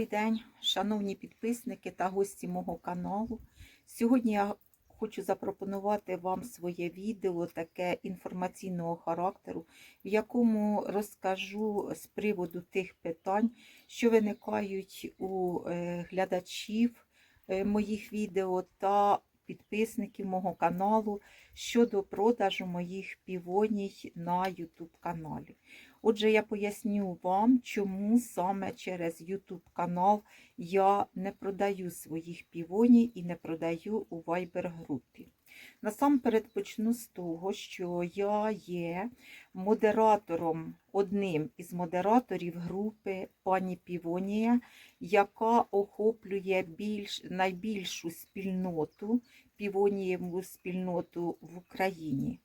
Добрий день, шановні підписники та гості мого каналу. Сьогодні я хочу запропонувати вам своє відео, таке інформаційного характеру, в якому розкажу з приводу тих питань, що виникають у е, глядачів е, моїх відео та підписників мого каналу щодо продажу моїх півоній на YouTube каналі. Отже, я поясню вам, чому саме через YouTube канал я не продаю своїх півоній і не продаю у Viber групі. Насамперед почну з того, що я є модератором, одним із модераторів групи пані Півонія, яка охоплює більш, найбільшу спільноту, півонієву спільноту в Україні.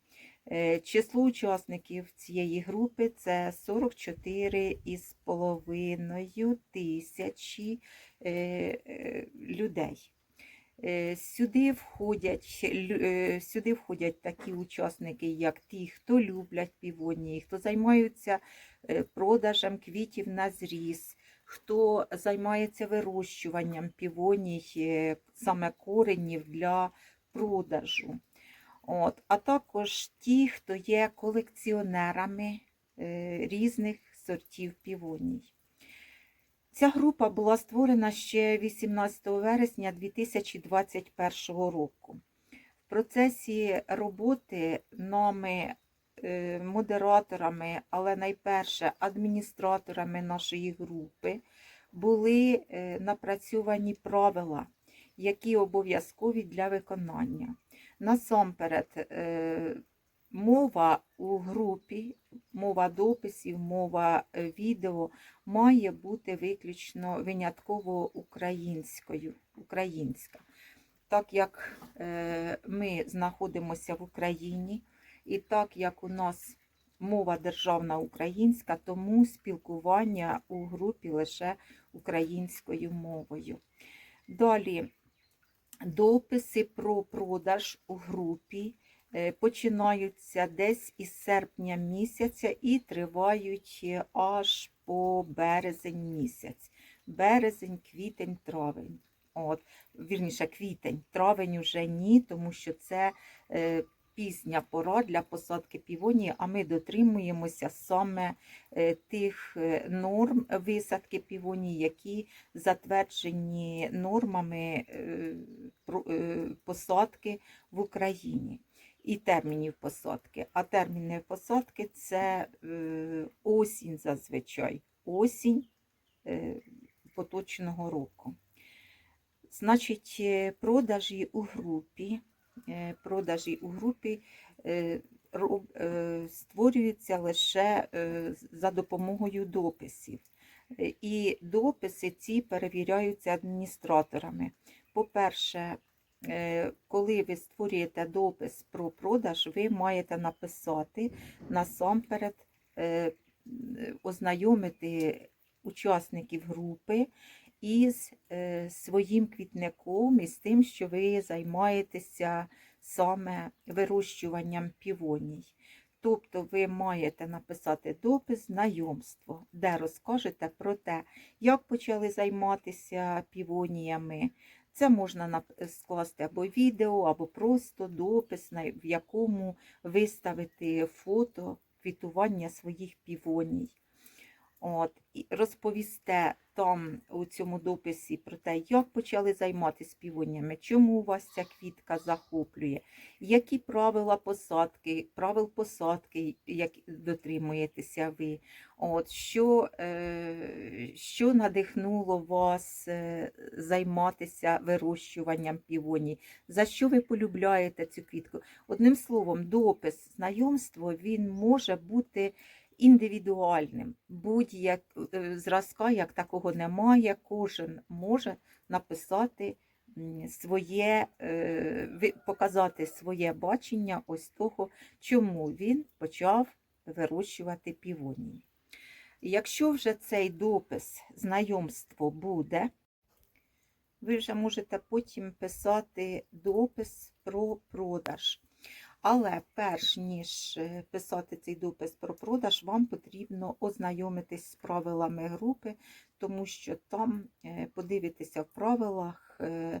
Е, Число учасників цієї групи це 44,5 тисячі е, е, людей. Сюди входять, сюди входять такі учасники, як ті, хто люблять півонії, хто займаються продажем квітів на зріз, хто займається вирощуванням півоній, саме коренів для продажу. От, а також ті, хто є колекціонерами е, різних сортів півоній. Ця група була створена ще 18 вересня 2021 року. В процесі роботи нами, е, модераторами, але найперше адміністраторами нашої групи були е, напрацьовані правила, які обов'язкові для виконання. Насамперед, е, мова у групі, мова дописів, мова е, відео має бути виключно винятково українською, українська. Так як е, ми знаходимося в Україні, і так як у нас мова державна українська, тому спілкування у групі лише українською мовою. Далі дописи про продаж у групі е, починаються десь із серпня місяця і тривають е, аж по березень місяць. Березень, квітень, травень. От, вірніше, квітень, травень уже ні, тому що це е, пізня пора для посадки півонії, а ми дотримуємося саме е, тих е, норм висадки півонії, які затверджені нормами е, посадки в Україні і термінів посадки. А терміни посадки це осінь зазвичай, осінь поточного року. Значить, продажі у групі, продажі у групі е, е, створюються лише е, за допомогою дописів. Е, І дописи ці перевіряються адміністраторами. По-перше, е, коли ви створюєте допис про продаж, ви маєте написати насамперед е, ознайомити учасників групи із е, своїм квітником і з тим, що ви займаєтеся саме вирощуванням півоній. Тобто ви маєте написати допис знайомство, де розкажете про те, як почали займатися півоніями. Це можна скласти або відео, або просто допис, в якому виставити фото квітування своїх півоній. От, і розповісте там у цьому дописі про те, як почали займатися півоніями, чому вас ця квітка захоплює, які правила посадки, правил посадки, як дотримуєтеся ви, от, що, е, що надихнуло вас е, займатися вирощуванням півоній, за що ви полюбляєте цю квітку. Одним словом, допис, знайомство, він може бути індивідуальним. Будь-як е, зразка, як такого немає, кожен може написати своє, е, показати своє бачення ось того, чому він почав вирощувати півонії. Якщо вже цей допис, знайомство буде, ви вже можете потім писати допис про продаж. Але перш ніж е, писати цей допис про продаж, вам потрібно ознайомитись з правилами групи, тому що там е, подивитися в правилах. е,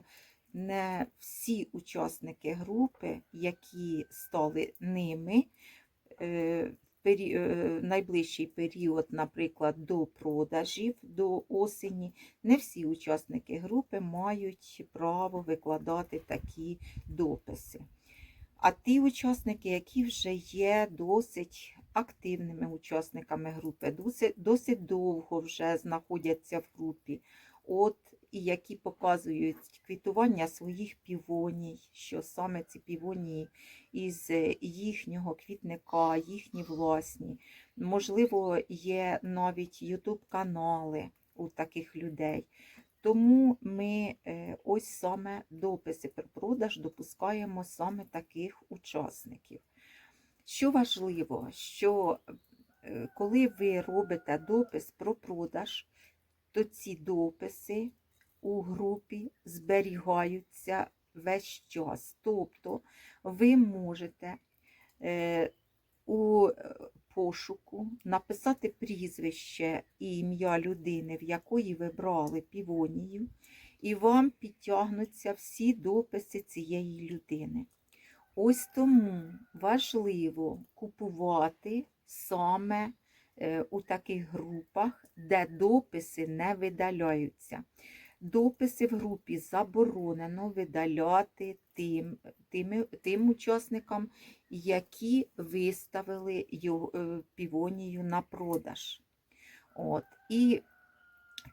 Не всі учасники групи, які стали ними, е, найближчий період, наприклад, до продажів, до осені, не всі учасники групи мають право викладати такі дописи. А ті учасники, які вже є досить активними учасниками групи, досить, досить довго вже знаходяться в групі, от і які показують квітування своїх півоній, що саме ці півонії із їхнього квітника, їхні власні. Можливо, є навіть ютуб-канали у таких людей. Тому ми е, ось саме дописи про продаж допускаємо саме таких учасників. Що важливо, що е, коли ви робите допис про продаж, то ці дописи у групі зберігаються весь час. Тобто ви можете е, у пошуку написати прізвище і ім'я людини, в якої ви брали півонію, і вам підтягнуться всі дописи цієї людини. Ось тому важливо купувати саме е, у таких групах, де дописи не видаляються. Дописи в групі заборонено видаляти тим, тим, тим учасникам, які виставили його, е, півонію на продаж. От. І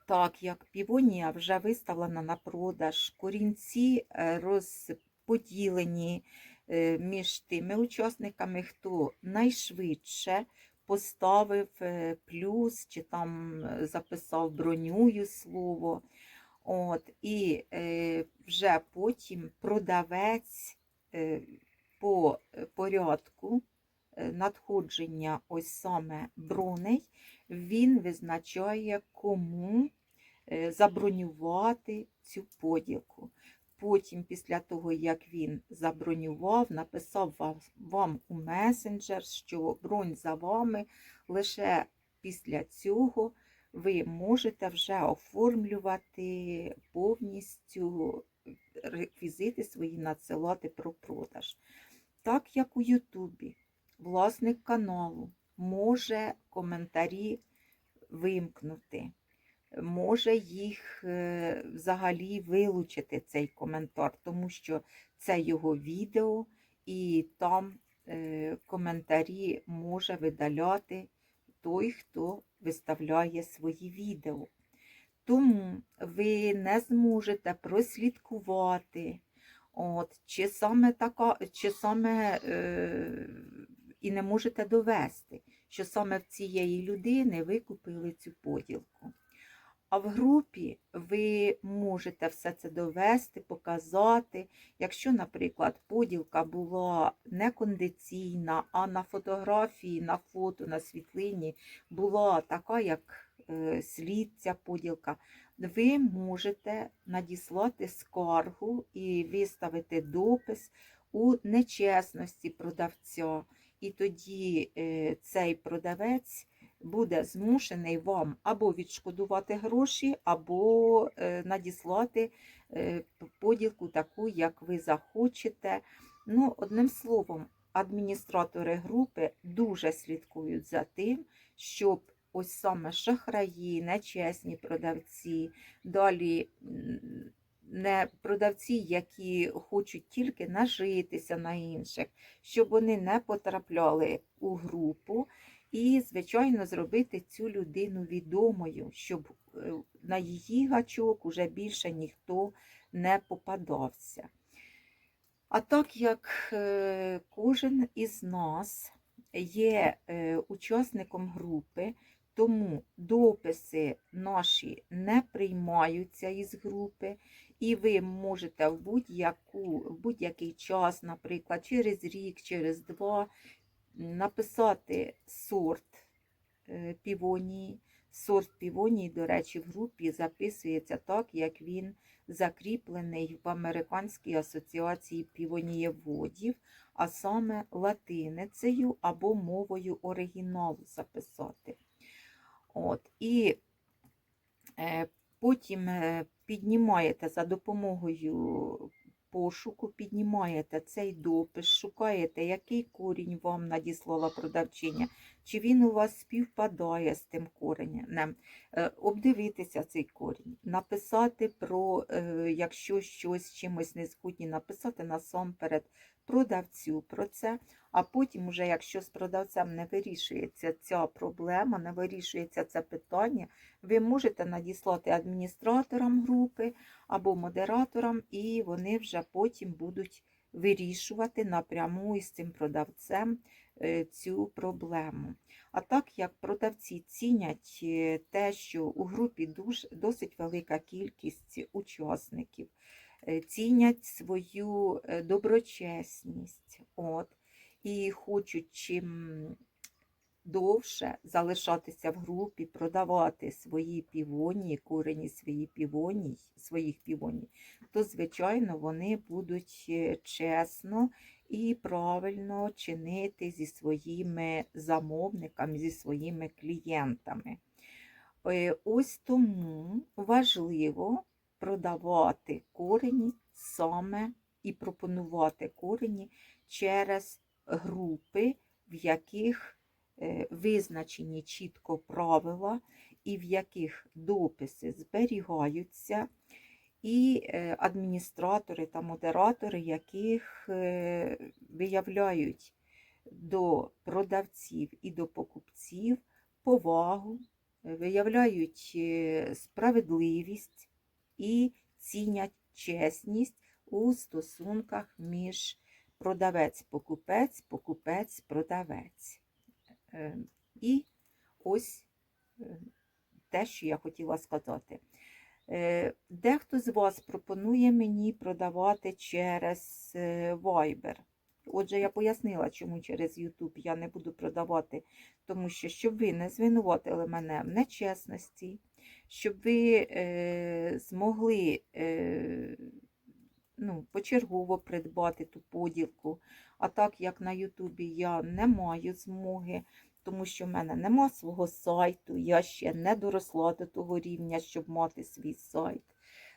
так як півонія вже виставлена на продаж, корінці е, розподілені е, між тими учасниками, хто найшвидше поставив плюс чи там записав бронюю слово. От, і е, вже потім продавець е, по порядку е, надходження ось саме броней, він визначає, кому е, забронювати цю поділку. Потім, після того, як він забронював, написав вам, вам у месенджер, що бронь за вами, лише після цього ви можете вже оформлювати повністю реквізити свої надсилати про продаж. Так як у Ютубі власник каналу може коментарі вимкнути, може їх е, взагалі вилучити цей коментар, тому що це його відео, і там е, коментарі може видаляти той, хто виставляє свої відео. Тому ви не зможете прослідкувати, от, чи саме така, чи саме е, і не можете довести, що саме в цієї людини ви купили цю поділку. А в групі ви можете все це довести, показати. Якщо, наприклад, поділка була некондиційна, а на фотографії, на фото, на світлині була така, як е, слід ця поділка, ви можете надіслати скаргу і виставити допис у нечесності продавця. І тоді е, цей продавець буде змушений вам або відшкодувати гроші, або е, надіслати е, поділку таку, як ви захочете. Ну, одним словом, адміністратори групи дуже слідкують за тим, щоб ось саме шахраї, нечесні продавці, далі не продавці, які хочуть тільки нажитися на інших, щоб вони не потрапляли у групу. І, звичайно, зробити цю людину відомою, щоб е, на її гачок уже більше ніхто не попадався. А так як е, кожен із нас є е, учасником групи, тому дописи наші не приймаються із групи, і ви можете в будь-який час, наприклад, через рік, через два, написати сорт е, півонії. Сорт півонії, до речі, в групі записується так, як він закріплений в Американській асоціації півонієводів, а саме латиницею або мовою оригіналу записати. От. І Е, Потім е, піднімаєте за допомогою пошуку, піднімаєте цей допис, шукаєте, який корінь вам надіслала продавчиня, чи він у вас співпадає з тим коренем, Е, обдивитися цей корінь, написати про, е, якщо щось чимось не згодні, написати насамперед продавцю про це, а потім, уже, якщо з продавцем не вирішується ця проблема, не вирішується це питання, ви можете надіслати адміністраторам групи або модераторам, і вони вже потім будуть вирішувати напряму із цим продавцем цю проблему. А так як продавці цінять е, те, що у групі дуже, досить велика кількість учасників, е, цінять свою е, доброчесність, от, і хочуть чим довше залишатися в групі, продавати свої півонії, корені свої півоній, своїх півоній, то, звичайно, вони будуть е, чесно і правильно чинити зі своїми замовниками, зі своїми клієнтами. Е, Ось тому важливо продавати корені саме і пропонувати корені через групи, в яких е, визначені чітко правила і в яких дописи зберігаються, і е, адміністратори та модератори, яких е, виявляють до продавців і до покупців повагу, виявляють е, справедливість і цінять чесність у стосунках між продавець-покупець, покупець-продавець. І ось те, що я хотіла сказати. Е, Дехто з вас пропонує мені продавати через е, Viber. Отже, я пояснила, чому через YouTube я не буду продавати, тому що щоб ви не звинуватили мене в нечесності, щоб ви е, змогли е, ну, почергово придбати ту поділку. А так як на Ютубі я не маю змоги, тому що в мене нема свого сайту, я ще не доросла до того рівня, щоб мати свій сайт.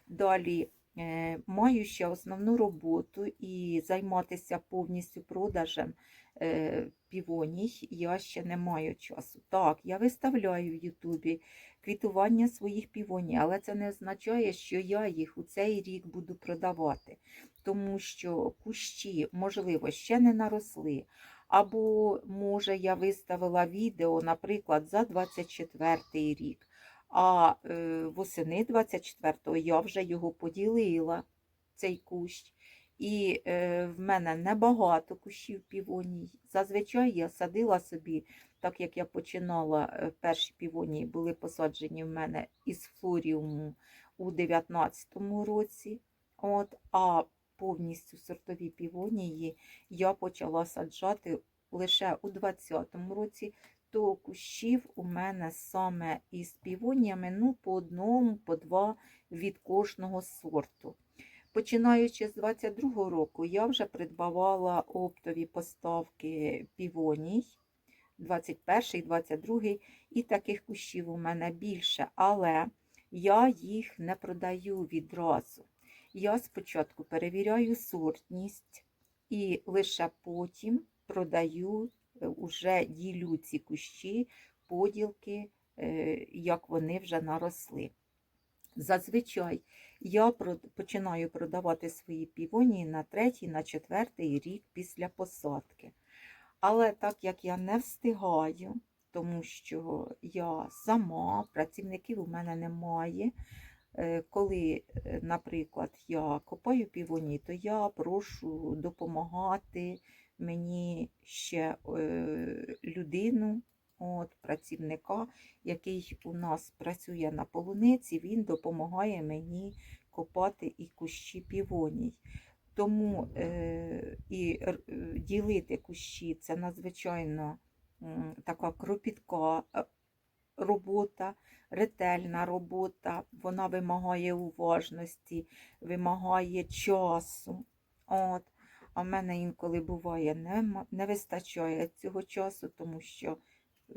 Далі е, маю ще основну роботу і займатися повністю продажем е, півоній я ще не маю часу. Так, я виставляю в Ютубі квітування своїх півоній, але це не означає, що я їх у цей рік буду продавати, тому що кущі, можливо, ще не наросли. Або, може, я виставила відео, наприклад, за 24 рік, а е, восени 24-го я вже його поділила, цей кущ. І е, в мене небагато кущів півоній. Зазвичай я садила собі, так як я починала, е, перші півонії були посаджені в мене із флоріуму у 19-му році. От, а повністю сортові півонії я почала саджати лише у 20-му році, то кущів у мене саме із півоніями ну, по одному, по два від кожного сорту. Починаючи з 22-го року, я вже придбавала оптові поставки півоній, 21-й, 22-й, і таких кущів у мене більше, але я їх не продаю відразу. Я спочатку перевіряю сортність і лише потім продаю, е, уже ділю ці кущі, поділки, е, як вони вже наросли. Зазвичай я починаю продавати свої півонії на третій, на четвертий рік після посадки. Але так як я не встигаю, тому що я сама, працівників у мене немає. Е, коли, е, наприклад, я копаю півоні, то я прошу допомагати мені ще е, людину, от, працівника, який у нас працює на полуниці, він допомагає мені копати і кущі півоній. Тому е, і ділити кущі це надзвичайно така кропітка робота, ретельна робота, вона вимагає уважності, вимагає часу. От. А в мене інколи буває, не, не вистачає цього часу, тому що е,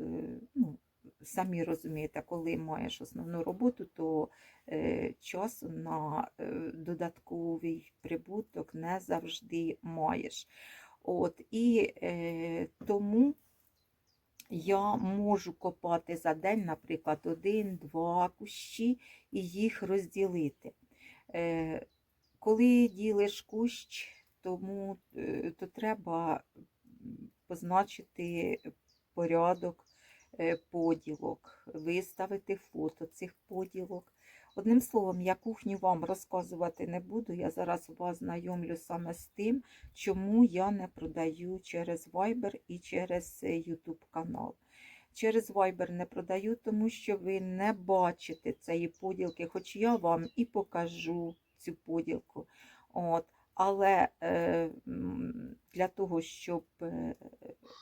ну, самі розумієте, коли маєш основну роботу, то е, часу на е, додатковий прибуток не завжди маєш. От, і е, тому я можу копати за день, наприклад, один-два кущі і їх розділити. Е, коли ділиш кущ, тому е, то треба позначити порядок е, поділок, виставити фото цих поділок. Одним словом, я кухню вам розказувати не буду. Я зараз вас знайомлю саме з тим, чому я не продаю через Viber і через е, YouTube канал. Через Viber не продаю, тому що ви не бачите цієї поділки, хоч я вам і покажу цю поділку. От. Але е, для того, щоб е,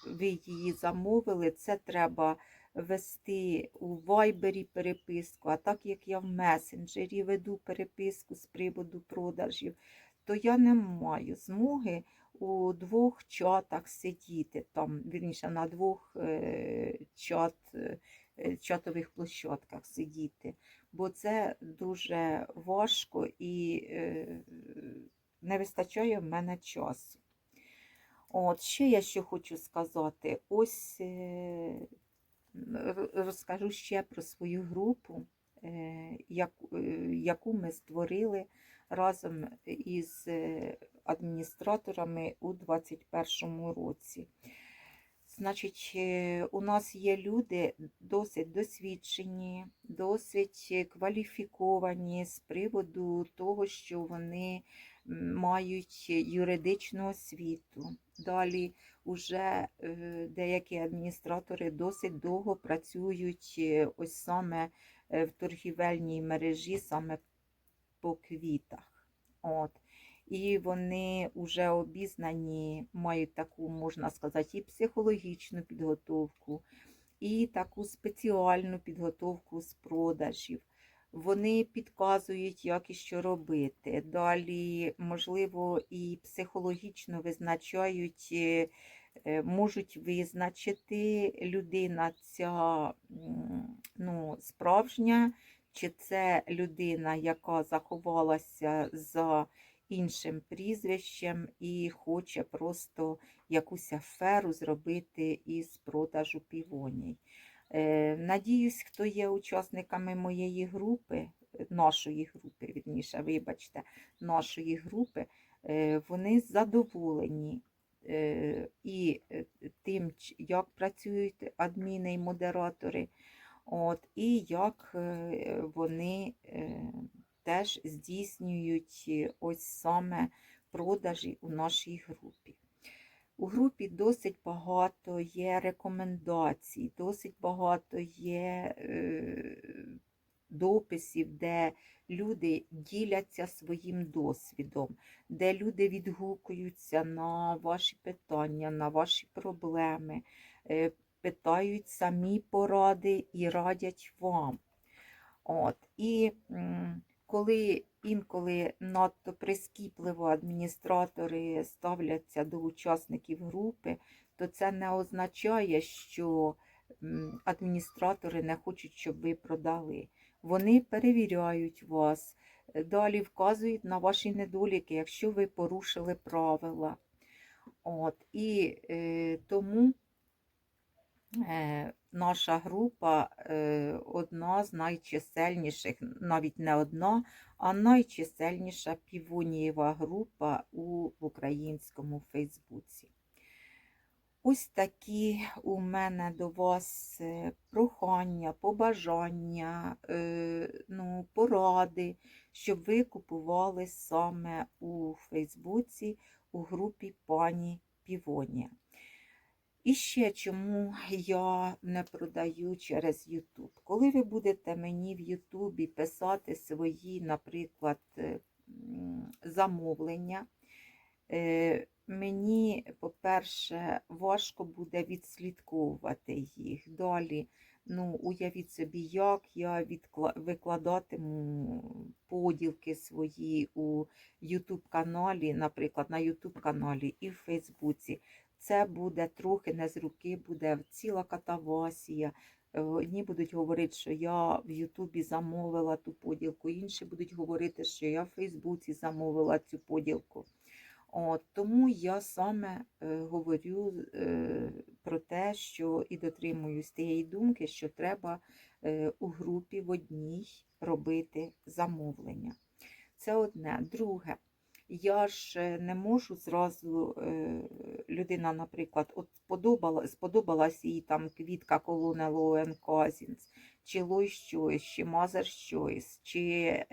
ви її замовили, це треба вести у Вайбері переписку. А так як я в месенджері веду переписку з приводу продажів, то я не маю змоги у двох чатах сидіти, там, вірніше, на двох е, чат, е, чатових площадках сидіти, бо це дуже важко і е, не вистачає в мене часу. От, ще я що хочу сказати. Ось розкажу ще про свою групу, е, яку, е, ми створили разом із е, адміністраторами у 2021 році. Значить, у нас є люди досить досвідчені, досить кваліфіковані з приводу того, що вони мають юридичну освіту. Далі вже е, деякі адміністратори досить довго працюють е, ось саме е, в торгівельній мережі, саме по квітах. От. І вони вже обізнані, мають таку, можна сказати, і психологічну підготовку, і таку спеціальну підготовку з продажів. Вони підказують, як і що робити. Далі, можливо, і психологічно визначають, е, е, можуть визначити людина ця ну, справжня, чи це людина, яка заховалася за іншим прізвищем і хоче просто якусь аферу зробити із продажу півоній. Е, Надіюсь, хто є учасниками моєї групи, е, нашої групи, вірніше, вибачте, нашої групи, е, вони задоволені і тим, як працюють адміни і модератори, от, і як вони теж здійснюють ось саме продажі у нашій групі. У групі досить багато є рекомендацій, досить багато є е, дописів, де люди діляться своїм досвідом, де люди відгукуються на ваші питання, на ваші проблеми, е, питають самі поради і радять вам. От. І коли інколи надто прискіпливо адміністратори ставляться до учасників групи, то це не означає, що адміністратори не хочуть, щоб ви продали. Вони перевіряють вас, е, далі вказують на ваші недоліки, якщо ви порушили правила. От. І е, тому Наша група е, одна з найчисельніших, навіть не одна, а найчисельніша півонієва група у українському Фейсбуці. Ось такі у мене до вас е, прохання, побажання, е, ну, поради, щоб ви купували саме у Фейсбуці у групі пані Півонія. І ще чому я не продаю через YouTube. Коли ви будете мені в Ютубі писати свої, наприклад, е, замовлення, е, мені, по-перше, важко буде відслідковувати їх. Далі, ну, уявіть собі, як я викладатиму поділки свої у YouTube каналі, наприклад, на YouTube каналі і в Фейсбуці це буде трохи не з руки, буде ціла катавасія. Е, Одні будуть говорити, що я в Ютубі замовила ту поділку, інші будуть говорити, що я в Фейсбуці замовила цю поділку. От, тому я саме е, говорю е, про те, що і дотримуюсь тієї думки, що треба е, у групі в одній робити замовлення. Це одне. Друге, я ж е, не можу зразу, е, людина, наприклад, от сподобала, сподобалась їй там квітка колони Лоен Казінс, чи Лой Щойс, чи Мазер Щойс, чи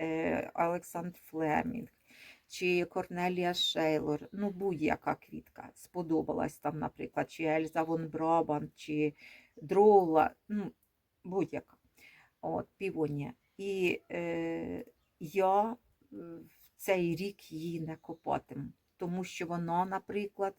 е, Олександр Флемінг, чи Корнелія Шейлор, ну будь-яка квітка сподобалась там, наприклад, чи Ельза Вон Брабант, чи Дроула, ну будь-яка. От, півонія. І е, я е, в цей рік її не копатиму, тому що вона, наприклад,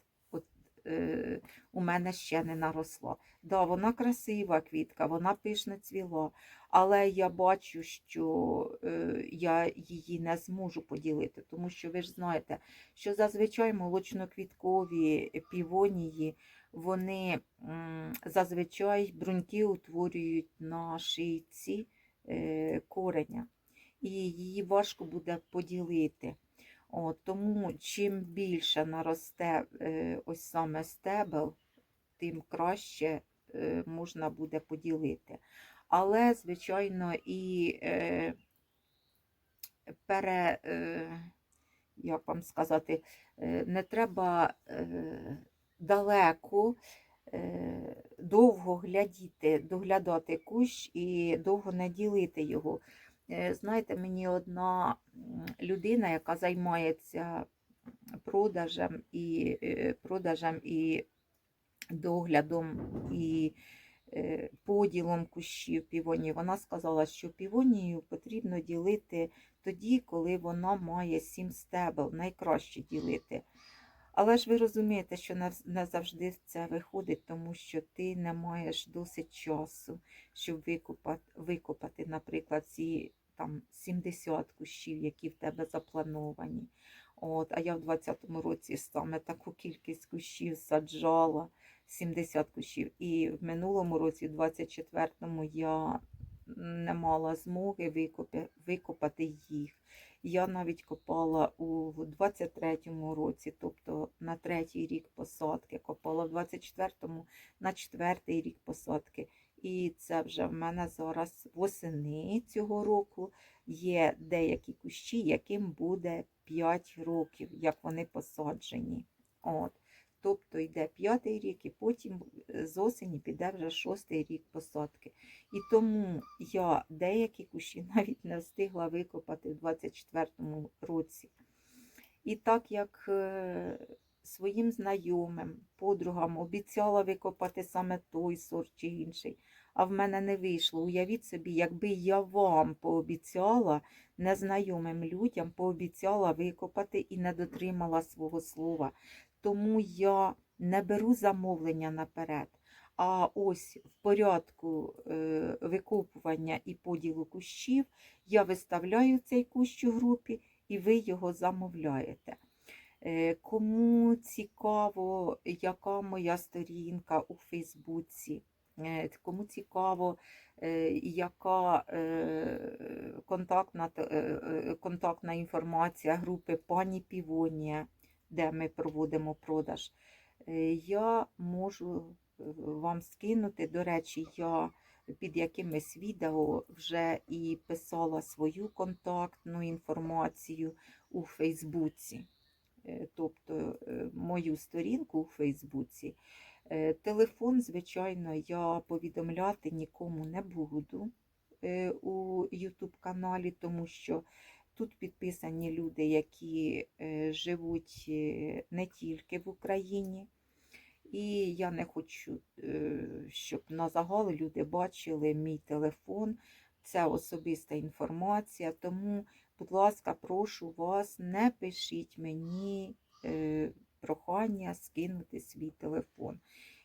у мене ще не наросла. Да, вона красива квітка, вона пишно цвіла, але я бачу, що е, я її не зможу поділити, тому що ви ж знаєте, що зазвичай молочноквіткові півонії, вони зазвичай бруньки утворюють на шийці е, кореня, і її важко буде поділити. От, тому чим більше наросте е, ось саме стебел, тим краще е, можна буде поділити. Але, звичайно, і е, пере, як вам сказати, не треба далеко довго глядіти, доглядати кущ і довго не ділити його. Е, Знаєте, мені одна людина, яка займається продажем і, е, продажем і доглядом і е, поділом кущів півонії, вона сказала, що півонію потрібно ділити тоді, коли вона має сім стебел, найкраще ділити. Але ж ви розумієте, що не, завжди це виходить, тому що ти не маєш досить часу, щоб викопати наприклад, ці там 70 кущів, які в тебе заплановані. От, а я в 20-му році саме таку кількість кущів саджала, 70 кущів. І в минулому році, в 24-му, я не мала змоги викопи, викопати їх. Я навіть копала у 23-му році, тобто на третій рік посадки, копала в 24-му на четвертий рік посадки. І це вже в мене зараз восени цього року є деякі кущі, яким буде 5 років, як вони посаджені. От. Тобто йде п'ятий рік, і потім з осені піде вже шостий рік посадки. І тому я деякі кущі навіть не встигла викопати в 24-му році. І так як е, своїм знайомим, подругам обіцяла викопати саме той сорт чи інший, а в мене не вийшло. Уявіть собі, якби я вам пообіцяла, незнайомим людям пообіцяла викопати і не дотримала свого слова. Тому я не беру замовлення наперед. А ось в порядку е, викопування і поділу кущів я виставляю цей кущ у групі, і ви його замовляєте. Е, Кому цікаво, яка моя сторінка у Фейсбуці, е, кому цікаво, е, яка контактна, контактна інформація групи Пані Півонія, де ми проводимо продаж, я можу вам скинути. До речі, я під якимись відео вже і писала свою контактну інформацію у Фейсбуці, тобто е, мою сторінку у Фейсбуці. Е, Телефон, звичайно, я повідомляти нікому не буду е, у YouTube каналі, тому що тут підписані люди, які е, живуть е, не тільки в Україні. І я не хочу, е, щоб на загал люди бачили мій телефон. Це особиста інформація. Тому, будь ласка, прошу вас, не пишіть мені е, прохання скинути свій телефон.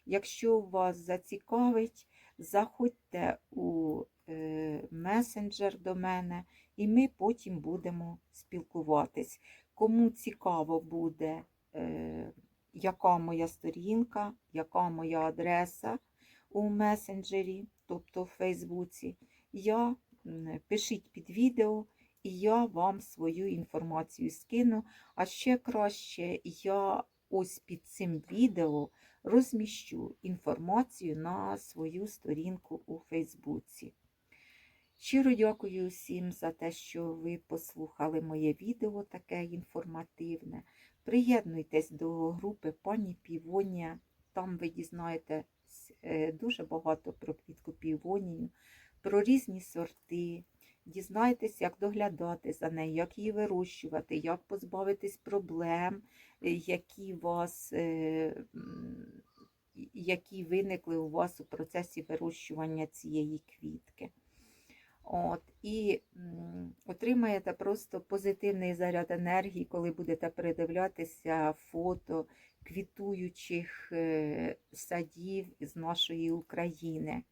Якщо вас зацікавить, заходьте у е, месенджер до мене, і ми потім будемо спілкуватись. Кому цікаво буде, е, яка моя сторінка, яка моя адреса, у месенджері, тобто в Фейсбуці. Я пишіть під відео, і я вам свою інформацію скину. А ще краще я ось під цим відео розміщу інформацію на свою сторінку у Фейсбуці. Щиро дякую всім за те, що ви послухали моє відео таке інформативне. Приєднуйтесь до групи пані Півонія. Там ви дізнаєтесь е, дуже багато про квітку півонію, про різні сорти. Дізнайтесь, як доглядати за нею, як її вирощувати, як позбавитись проблем, е, які вас, е, які виникли у вас у процесі вирощування цієї квітки. От, і отримаєте просто позитивний заряд енергії, коли будете передивлятися фото квітуючих е, садів з нашої України.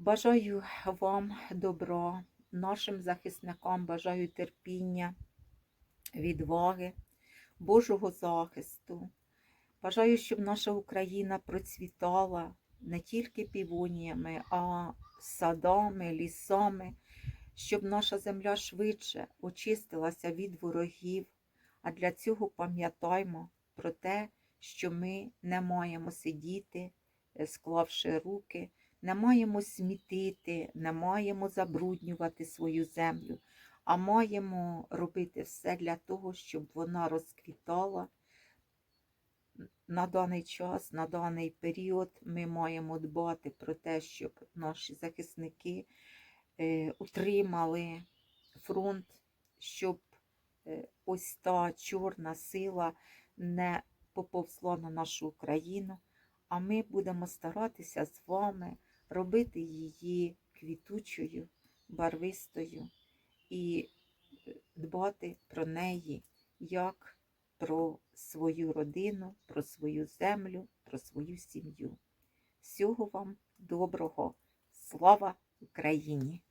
Бажаю вам добра, нашим захисникам бажаю терпіння, відваги, Божого захисту. Бажаю, щоб наша Україна процвітала не тільки півоніями, а садами, лісами, щоб наша земля швидше очистилася від ворогів. А для цього пам'ятаймо про те, що ми не маємо сидіти, склавши руки, не маємо смітити, не маємо забруднювати свою землю, а маємо робити все для того, щоб вона розквітала. На даний час, на даний період ми маємо дбати про те, щоб наші захисники е, утримали фронт, щоб е, ось та чорна сила не поповзла на нашу Україну, а ми будемо старатися з вами робити її квітучою, барвистою і е, дбати про неї як про свою родину, про свою землю, про свою сім'ю. Всього вам доброго! Слава Україні!